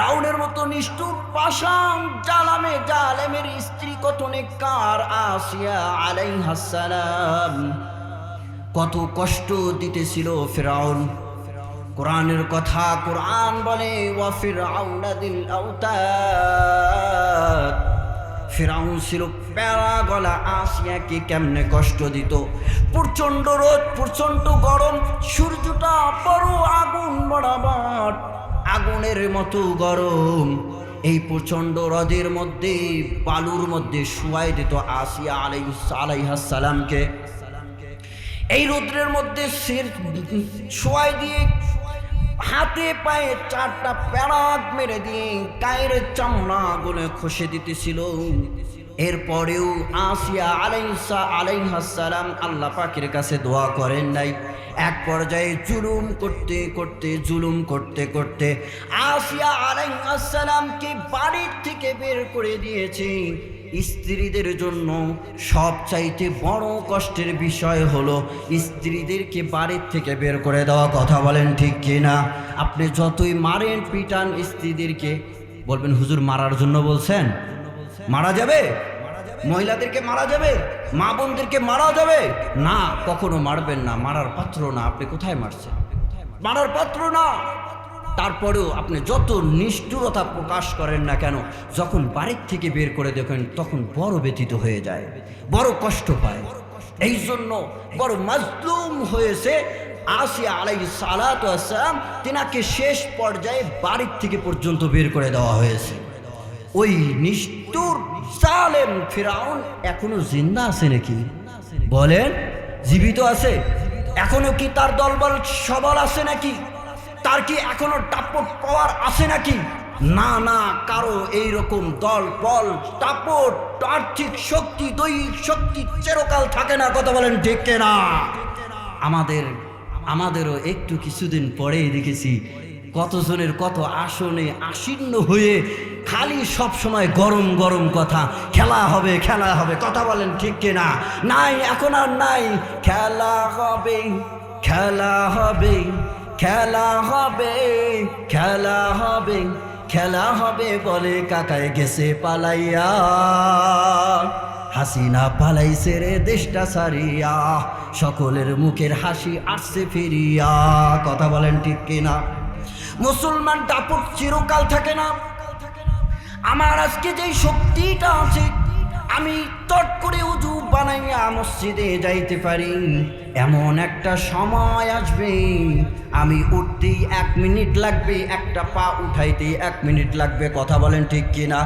রাউনের মতো নিষ্ঠুর পাশাং জালামে জালেমের স্ত্রী কত নেককার আসিয়া আলাইহাসালাম কত কষ্ট দিতেছিল ফেরাউন। কোরআনের কথা কোরআন বলে ওয়াফির আউলাদিল আউতাদ। ফেরাউন ছিল প্যারা গলা আসিয়াকে কেমনে কষ্ট দিত। প্রচণ্ড রোদ, প্রচণ্ড গরম, সূর্যটা বড় আগুন বরাবর আগুনের মতো গরম। এই প্রচণ্ড রদের মধ্যে, বালুর মধ্যে শুয়াই দিত আসিয়া আলাই আলাইহাসালামকে এই রৌদ্রের মধ্যে শির শোয়াই দিয়ে হাতে পায়ে চারটা প্যারাক মেরে দিয়ে গায়ের চামড়া গুলো খসে দিতেছিল। এরপরেও আসিয়া আলাইসা আলাইহাসালাম আল্লাহ পাকের কাছে দোয়া করেন নাই। এক পর্যায়ে জুলুম করতে করতে, জুলুম করতে করতে আসিয়া আলাইহাসালামকে বাড়ির থেকে বের করে দিয়েছে। স্ত্রীদের জন্য সবচাইতে বড় কষ্টের বিষয় হলো স্ত্রীদেরকে বাড়ির থেকে বের করে দেওয়া। কথা বলেন ঠিক কিনা? আপনি যতই মারেন, পিটান স্ত্রীদেরকে, বলবেন, হুজুর, মারার জন্য বলছেন? মারা যাবে? মহিলাদেরকে মারা যাবে, মা বোনদেরকে মারা যাবে। না, কখনো মারবেন না, মারার পাত্র না, আপনি কোথায় মারছেন? মারার পাত্র না। তারপরেও আপনি যত নিষ্ঠুরতা প্রকাশ করেন না কেন, যখন বাড়ির থেকে বের করে দেখেন, তখন বড় ব্যতীত হয়ে যায়, বড় কষ্ট পায়। এই জন্য বড় মাজলুম হয়েছে আসিয়া আলাই সালাত তিনাকে শেষ পর্যায়ে বাড়ির থেকে পর্যন্ত বের করে দেওয়া হয়েছে। ওই নিষ্ঠুর সালেম ফেরাউন এখনও জিন্দা আছে নাকি? বলেন, জীবিত আছে? এখনও কি তার দলবল সবল আছে নাকি? তার কি এখনও টাপট পাওয়ার আছে নাকি? না না, কারও এই রকম দল, বল, টাপট, আর্থিক শক্তি, দৈহিক শক্তি চিরকাল থাকে না, কথা বলেন ঠিক না আমাদের, আমাদেরও একটু কিছুদিন পরেই দেখেছি কতজনের কত আসনে আসীন্ন হয়ে খালি সব সময় গরম গরম কথা, খেলা হবে খেলা হবে, কথা বলেন ঠিক কিনা? নাই, এখন আর নাই। খেলা হবে খেলা হবে খেলা হবে খেলা হবে খেলা হবে বলে কাকায় গেছে পালাইয়া। হাসিনা পালাইছে রে দেশটা সারিয়া সকলের মুখের হাসি আসছে ফিরিয়া। কথা বলেন ঠিক কিনা? মুসলমান দাপট চিরকাল থাকে না। আমার আজকে যেই শক্তিটা আছে, আমি তট করে উজু বানাইয়া মসজিদে যাইতে পারি। এমন একটা সময় আসবে, আমি উঠতেই এক মিনিট লাগবে, একটা পা উঠাইতেই এক মিনিট লাগবে, কথা বলেন ঠিক কিনা?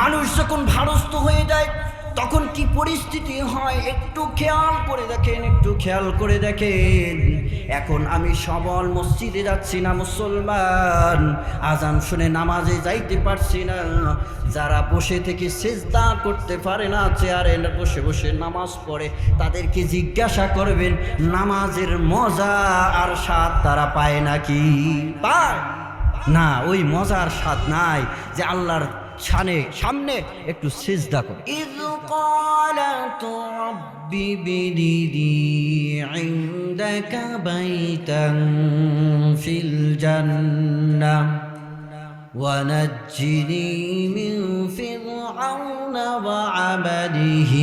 মানুষ যখন ভারস্থ হয়ে যায় তখন কি পরিস্থিতি হয়? একটু খেয়াল করে দেখেন, একটু খেয়াল করে দেখেন। এখন আমি সবল মসজিদে যাচ্ছি না মুসলমান। আজান শুনে নামাজে যাইতে পারছি না। যারা বসে থেকে সেজদা করতে পারে না, চেয়ারে বসে বসে নামাজ পড়ে, তাদেরকে জিজ্ঞাসা করবেন, নামাজের মজা আর স্বাদ তারা পায় নাকি? পায়। না, ওই মজার স্বাদ নাই যে আল্লাহর ছানে সামনে একটু সেজদা করে إذ قالت رب ابن لي عندك بيتا في الجنة ونجني من فرعون وعمله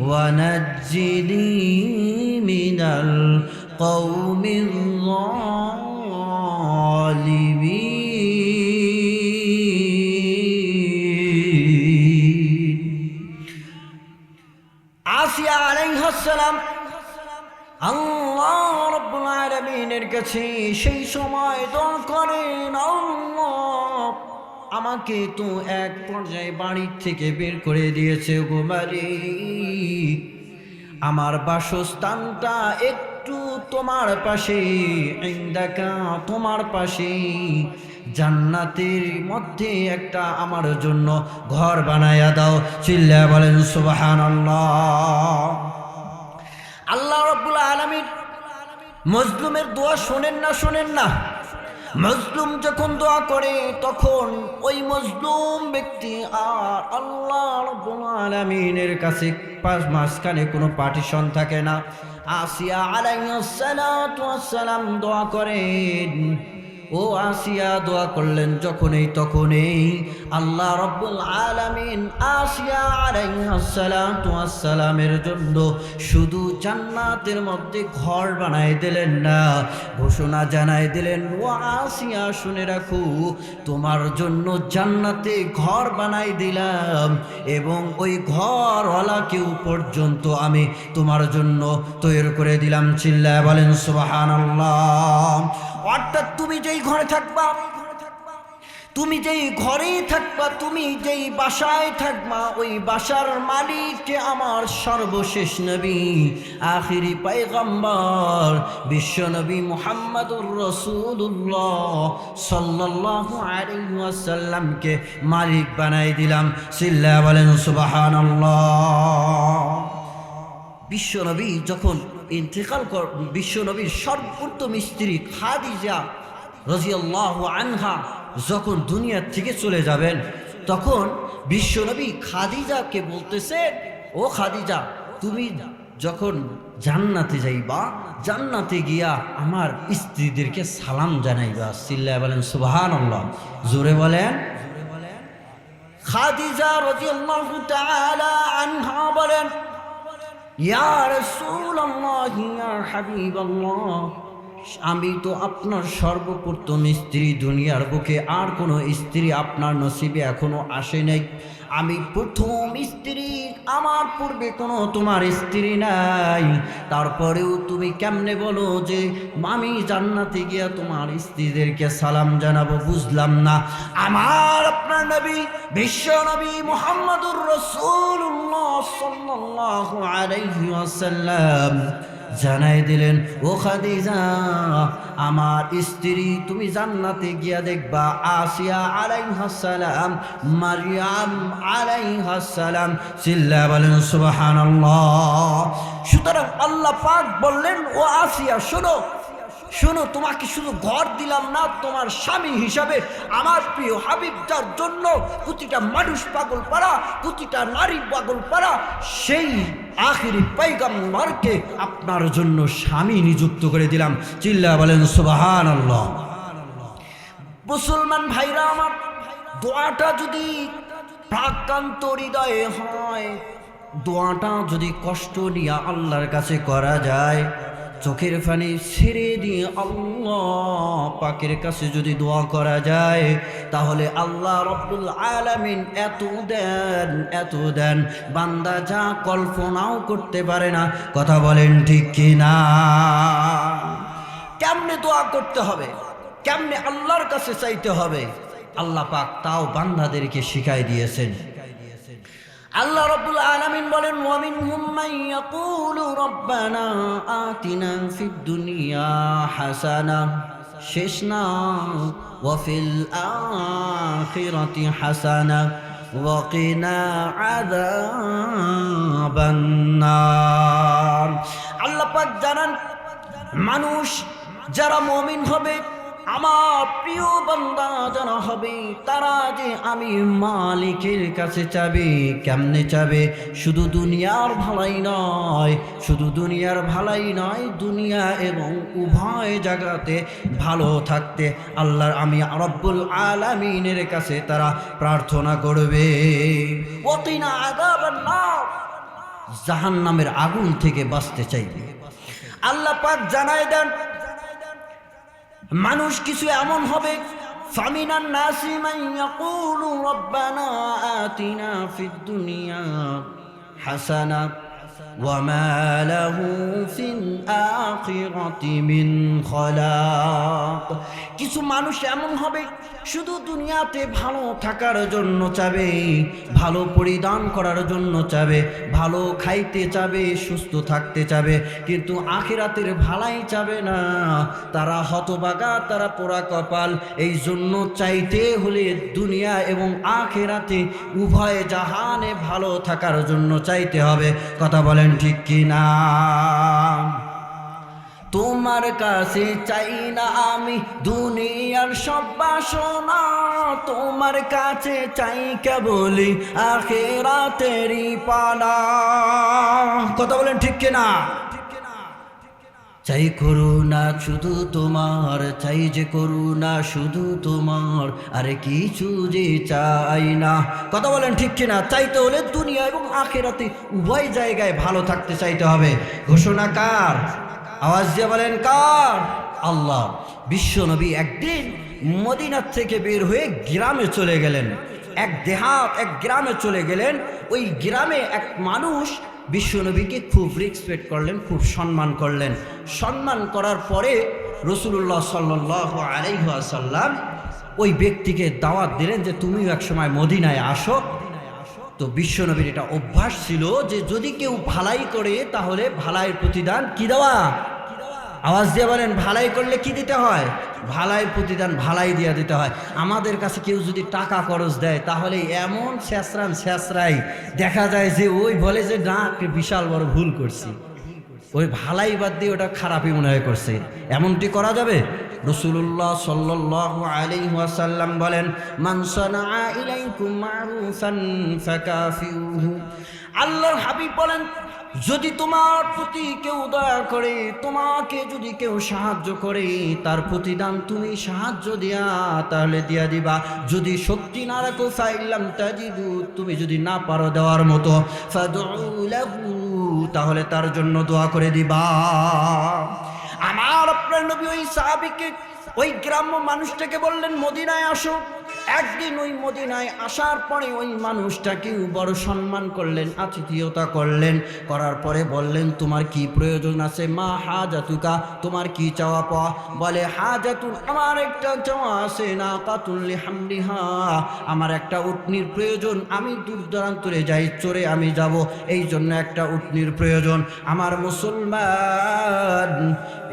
ونجني من القوم الظالمين আলাইহাসসালাম, আল্লাহ রব্বুল কাছে সেই সময় দোয়া করেন, আল্লাহ আমাকে তো এক পর্যায়ে বাড়ির থেকে বের করে দিয়েছে গো মালিক। আমার বাসস্থানটা একটু তোমার পাশে, ইন্দাকা তোমার পাশে। জান্নাতের মধ্যে একটা আমার জন্য ঘর বানায়া দাও চিল্লা বলেন সুবাহান আল্লাহ রব্বুল আলমীর মজলুমের দোয়া শোনেন না শোনেন না? মজলুম যখন দোয়া করে, তখন ওই মজলুম ব্যক্তি আর আল্লাহ রব্বুল আলমিনের কাছে পাঁচ মাঝখানে কোনো পার্টিশন থাকে না। আসিয়া আলাইহিস সালাতু ওয়াস সালাম দোয়া করেন। ও আসিয়া দোয়া করলেন যখনই তখনই আল্লাহ রব্বুল আলামিন আসিয়া আলাইহাসালামের জন্য শুধু জান্নাতের মধ্যে ঘর বানাই দিলেন না, ঘোষণা জানাই দিলেন, ও আসিয়া শুনে রাখো, তোমার জন্য জান্নাতে ঘর বানাই দিলাম এবং ওই ঘরওয়ালা কেউ পর্যন্ত আমি তোমার জন্য তৈরি করে দিলাম। চিল্লায় বলেন সুবাহান অর্থাৎ তুমি যেই ঘরে থাকবা, তুমি যেই ঘরেই থাকবা, তুমি যেই বাসায় থাকবা, ওই বাসার মালিককে আমার সর্বশেষ নবী, আখিরি পাইগম্বর বিশ্বনবী মোহাম্মদুর রসুল্লাহ সাল্লাল্লাহু আলাইহি ওয়াসাল্লামকে মালিক বানাই দিলাম। সিল্লা বলেন, সুবহানাল্লাহ। বিশ্বনবী যখন ইন্তেকাল কর বিশ্বনবীর সর্বোত্তম স্ত্রী খাদিজা রাজিয়াল্লাহ আনহা যখন দুনিয়ার থেকে চলে যাবেন, তখন বিশ্বনবী খাদিজাকে বলতেছেন ও খাদিজা, তুমি যখন জান্নাতে যাইবা, জান্নাতে গিয়া আমার স্ত্রীদেরকে সালাম জানাইবা। সিল্লা বলেন সুবাহান জোরে বলেন, খাদিজা রাদিয়াল্লাহু তাআলা আনহা বলেন আমি তো আপনার সর্বপ্রথম স্ত্রী দুনিয়ার বুকে, আর কোনো স্ত্রী আপনার নসিবে এখনও আসে নাই। আমি প্রথম স্ত্রী, আমার পূর্বে কোনো তোমার স্ত্রী নাই। তারপরেও তুমি কেমনে বলো যে আমি জান্নাতে গিয়া তোমার স্ত্রীদেরকে সালাম জানাব বুঝলাম না। আমার আপনার নবী, বিশ্ব নবী মোহাম্মদুর রসুল্লাহ সাল্লাল্লাহু আলাইহি ওয়াসাল্লাম জানাই দিলেন, ও খাদিজা, আমার স্ত্রী তুমি জান্নাতে গিয়া দেখবা, আসিয়া আলাইহাসালাম মারিয়াম আলাইহাসালাম চিল্লা বলেন, সুবহানাল্লাহ। সুতরাং আল্লাহ পাক বললেন, ও আসিয়া শোনো শোনো, তোমাকে শুধু ঘর দিলাম না, তোমার স্বামী হিসাবে আমার প্রিয় হাবিবটার জন্য প্রতিটা মানুষ পাগল পারা, প্রতিটা নারী পাগল পারা, সেই আখিরি পাইগাম্বারকে আপনার জন্য স্বামী নিযুক্ত করে দিলাম। চিল্লা বলেন সুবাহান আল্লাহ মুসলমান ভাইরা আমার দোয়াটা যদি প্রাক্রান্ত হৃদয়ে হয়। দোয়াটা যদি কষ্ট নিয়ে আল্লাহর কাছে করা যায়, চোখের পানি ছেড়ে দিয়ে আল্লাহ পাকের কাছে যদি দোয়া করা যায়, তাহলে আল্লাহ রব্বুল আলামিন এত দেন এত দেন। বান্দা যা কল্পনাও করতে পারে না, কথা বলেন ঠিক কি না কেমনে দোয়া করতে হবে? কেমনে আল্লাহর কাছে চাইতে হবে? আল্লাহ পাক তাও বান্দাদেরকে শিখাই দিয়েছেন। আল্লাহ রব্বুল আলামিন বলেন, ওয়ামিনহুম মান ইয়াকুলু রব্বানা আতিনা ফিদ দুনিয়া হাসানা, শেষ না ওয়াফিল আখিরাতি হাসানা ওয়াকিনা আযাবান নার। আল্লাহ পাক জানান, মানুষ যারা মুমিন হবে আমার প্রিয় বান্দা যারা হবে, তারা যে আমি মালিকের কাছে চাবে, কেমনে চাবে? শুধু দুনিয়ার ভালাই নয়, শুধু দুনিয়ার ভালাই নয়, দুনিয়া এবং উভয় জায়গাতে ভালো থাকতে আল্লাহর আমি রব্বুল আলামিনের কাছে তারা প্রার্থনা করবে। অতিনা আদাবান নার জাহান নামের আগুন থেকে বাঁচতে চাইবে। আল্লাহ পাক জানাই দেন মানুষ কিছু এমন হবে ফামিনান নাসি মান ইয়াকুলু রব্বানা আতিনা ফিদ দুনিয়া হাসানা। وما له في الآخرة من خلاق কিছু মানুষ এমন হবে শুধু দুনিয়াতে ভালো থাকার জন্য চাবে ভালো পরিধান করার জন্য চাবে ভালো খাইতে চাবে সুস্থ থাকতে চাবে কিন্তু আখিরাতের ভালাই চাবে না তারা হতবাগা তারা পোড়া কপাল এই জন্য চাইতে হলে দুনিয়া এবং আখেরাতে উভয় জাহানে ভালো থাকার জন্য চাইতে হবে কথা বলেন ঠিক কি না তোমার কাছে চাই না আমি দুনিয়ার সব বাসনা। তোমার কাছে চাই কেবলি আখেরাতেরই পালা কথা বলেন ঠিক কিনা? চাই করুণা শুধু তোমার, চাই যে করুণা শুধু তোমার, আরে কিছু যে চাই না। কথা বলেন ঠিক কিনা? চাইতে হলে দুনিয়া এবং আখেরাতে উভয় জায়গায় ভালো থাকতে চাইতে হবে। ঘোষণা কার? আওয়াজ দিয়ে বলেন কার? আল্লাহ। বিশ্বনবী একদিন মদিনার থেকে বের হয়ে গ্রামে চলে গেলেন। এক দেহাত, এক গ্রামে চলে গেলেন। ওই গ্রামে এক মানুষ বিশ্বনবীকে খুব রেসপেক্ট করলেন, খুব সম্মান করলেন। সম্মান করার পরে রসুল্লাহ সাল্লাহ আলাইসাল্লাম ওই ব্যক্তিকে দাওয়াত দিলেন যে, তুমিও এক সময় মদিনায় আসো। তো বিশ্বনবীর এটা অভ্যাস ছিল যে, যদি কেউ ভালাই করে, তাহলে ভালাইয়ের প্রতিদান কি দেওয়া? আওয়াজ দিয়ে বলেন, ভালাই করলে কি দিতে হয়? ভালাই প্রতিদান ভালাই দিয়ে দিতে হয়। আমাদের কাছে কেউ যদি টাকা খরচ দেয়, তাহলে এমন শেষরান শেষরাই দেখা যায় যে ওই বলে যে, না বিশাল বড় ভুল করছি। ওই ভালাই বাদ দিয়ে ওটা খারাপই মনে হয় করছে। এমনটি করা যাবে? রসুল্লাহ সাল্লাহ আলী ওয়াসাল্লাম বলেন মানসানা আল্লাহর হাবিব বলেন যদি তোমার প্রতি কেউ দয়া করে, তোমাকে যদি কেউ সাহায্য করে, তার প্রতিদান তুমি সাহায্য দিয়া, তাহলে দিয়া দিবা। যদি শক্তি না রাখো ফাইলাম তাজিদু, তুমি যদি না পারো দেওয়ার মতো তাহলে তার জন্য দোয়া করে দিবা। আমার আপনার নবী ওই সাহাবিকে, ওই গ্রাম্য মানুষটাকে বললেন, মদিনায় আসো। একদিন ওই মদিনায় আসার পরে ওই মানুষটাকেও বড় সম্মান করলেন, আতিথিয়তা করলেন। করার পরে বললেন, তোমার কি প্রয়োজন আছে? মা হাজাতুকা, তোমার কি চাওয়া পাওয়া? বলে, হাজাতুন, আমার একটা চাওয়া আছে না কাতুল্লি হামলিহা আমার একটা উটনির প্রয়োজন, আমি দূর দূরান্তরে যাই, চড়ে আমি যাব এই জন্য একটা উটনির প্রয়োজন। আমার মুসলমান,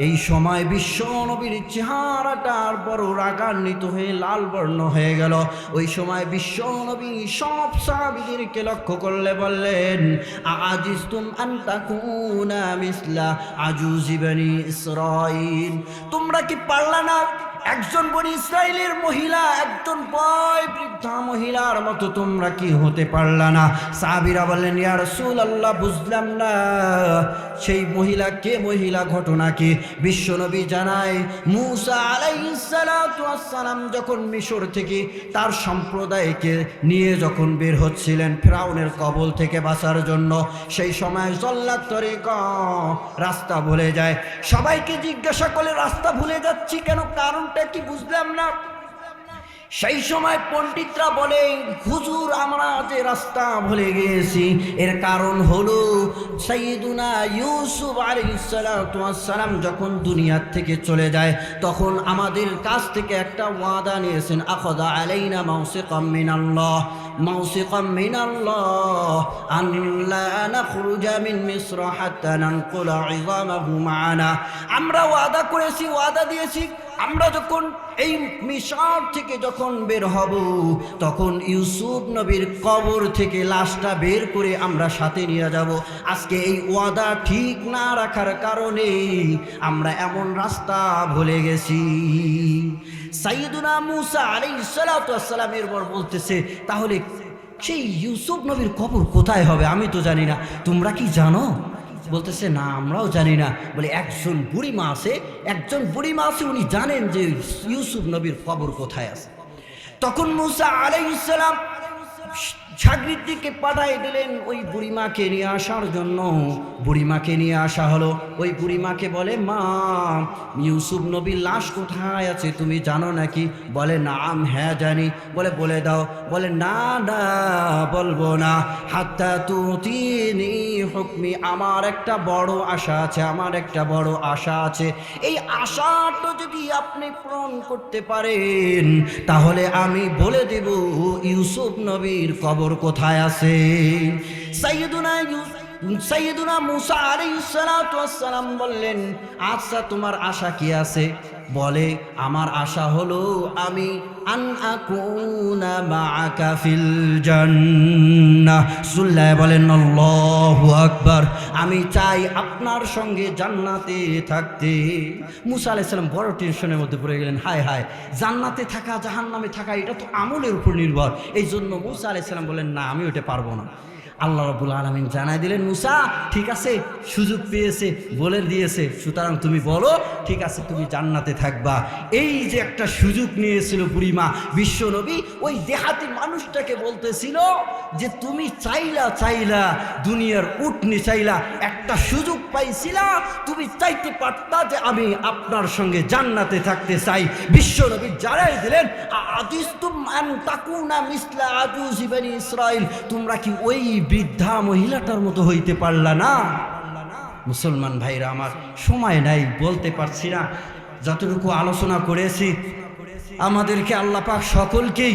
এই সময় বিশ্ব নবীর চেহারাটার বড় রাগান্বিত হয়ে লাল বর্ণ হয়ে গেল। ওই সময় বিশ্ব নবী সব সাহাবিদেরকে লক্ষ্য করলে বললেন আজিজ তুম আন্তাকুনা মিসলা আজুজিবানি ইসরাইল তোমরা কি পারলা না একজন বনি ইসরায়েলের মহিলা, একজন বয় বৃদ্ধা মহিলার মতো তোমরা কি হতে পারলা না? সাহাবিরা বললেন, ইয়া রাসূল আল্লাহ বুঝলাম না। সেই মহিলা কে? মহিলা ঘটনা কি? বিশ্বনবী জানায়, মুসা ওয়াসসালাম যখন মিশর থেকে তার সম্প্রদায়কে নিয়ে যখন বের হচ্ছিলেন ফ্রাউনের কবল থেকে বাঁচার জন্য, সেই সময় জল্লাদ তরিক রাস্তা ভুলে যায়। সবাইকে জিজ্ঞাসা করলে, রাস্তা ভুলে যাচ্ছি কেন? কারণটা কি বুঝলাম না? সেই সময় পণ্ডিতরা বলে, হুজুর, আমরা যে রাস্তা ভুলে গিয়েছি, এর কারণ হলো সাইদুনা ইউসুফ আলাইসালাম যখন দুনিয়ার থেকে চলে যায়, তখন আমাদের কাছ থেকে একটা ওয়াদা নিয়েছেন, আখদা আলাইনা মাউসিকাম মিনাল্লাহ মাউসিকাম মিনাল্লাহ আল্লা নাখরুজা মিন মিসর হাত্তা নানকুলা ইযামাহু মা'ানা আমরা ওয়াদা করেছি, ওয়াদা দিয়েছি, আমরা যখন এই মিশর থেকে যখন বের হব, তখন ইউসুফ নবীর কবর থেকে লাশটা বের করে আমরা সাথে নিয়ে যাব। আজকে এই ওয়াদা ঠিক না রাখার কারণে আমরা এমন রাস্তা ভুলে গেছি। সাইদুনা মুসা আলাই সালাতাম পর বলতেছে, তাহলে সেই ইউসুফ নবীর কবর কোথায় হবে? আমি তো জানি না। তোমরা কি জানো? বলতেছে, না, আমরাও জানি না। বলে, একজন বুড়ি মা আছে, একজন বুড়ি মা আছে, উনি জানেন যে ইউসুফ নবীর কবর কোথায় আছে। তখন মুসা আলাইসালাম ছাগরিদ্দিকে পাঠাই দিলেন ওই বুড়িমাকে নিয়ে আসার জন্য। বুড়িমাকে নিয়ে আসা হলো। ওই বুড়িমাকে বলে, মা, ইউসুফ নবীর লাশ কোথায় আছে তুমি জানো নাকি? বলে, নাম হ্যাঁ জানি। বলে বলে দাও। বলে, না না, বলব না। হাত্তা তুতিনি হুকমি, আমার একটা বড় আশা আছে, আমার একটা বড় আশা আছে। এই আশাটা যদি আপনি পূরণ করতে পারেন, তাহলে আমি বলে দেব ইউসুফ নবীর কবর কোথায় আছে? সাইয়দুনা ইউসুফ সাইয়দুনা মুসা আলাইসালাম বললেন আচ্ছা তোমার আশা কি আছে? বলে, আমার আশা হলো আমি আন আকুনা মাআকা ফিল জান্নাহ। সুল্লাহ বলেন, আল্লাহু আকবার, আমি চাই আপনার সঙ্গে জান্নাতে থাকতে। মুসা আলাইহিস বড় টেনশনের মধ্যে পড়ে গেলেন, হায় হায়, জান্নাতে থাকা, জাহান্নামে থাকা, এটা তো আমলের উপর নির্ভর। এই জন্য মুসা আলাইহিস সালাম বলেন না, আমি ওটা পারব না। আল্লাহ রবুল আলমিন জানাই দিলেন, মুসা, ঠিক আছে, সুযোগ পেয়েছে, বলে দিয়েছে। সুতরাং তুমি বলো, ঠিক আছে, তুমি জান্নাতে থাকবা। এই যে একটা সুযোগ নিয়েছিল বুড়িমা বিশ্বনবী ওই দেহাতি মানুষটাকে বলতেছিল যে, তুমি চাইলা চাইলা, দুনিয়ার উঠনি চাইলা একটা সুযোগ পাইছিলা, তুমি চাইতে পারতা যে আমি আপনার সঙ্গে জান্নাতে থাকতে চাই। বিশ্বনবী জানাই দিলেন আদিস্তুম আন তাকুনা মিসলা আজুজি বানি ইসরাইল, তোমরা কি ওই বৃদ্ধা মহিলাটার মতো হইতে পারলা না। মুসলমান ভাইরা আমার সময় নাই, বলতে পারছি না। যতটুকু আলোচনা করেছি, আমাদেরকে আল্লাহ পাক সকলকেই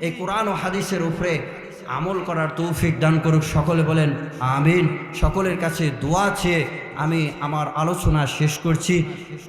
এই কোরআন ও হাদিসের উপরে আমল করার তৌফিক দান করুক। সকলে বলেন, আমিন। সকলের কাছে দোয়া চেয়ে আমি আমার আলোচনা শেষ করছি।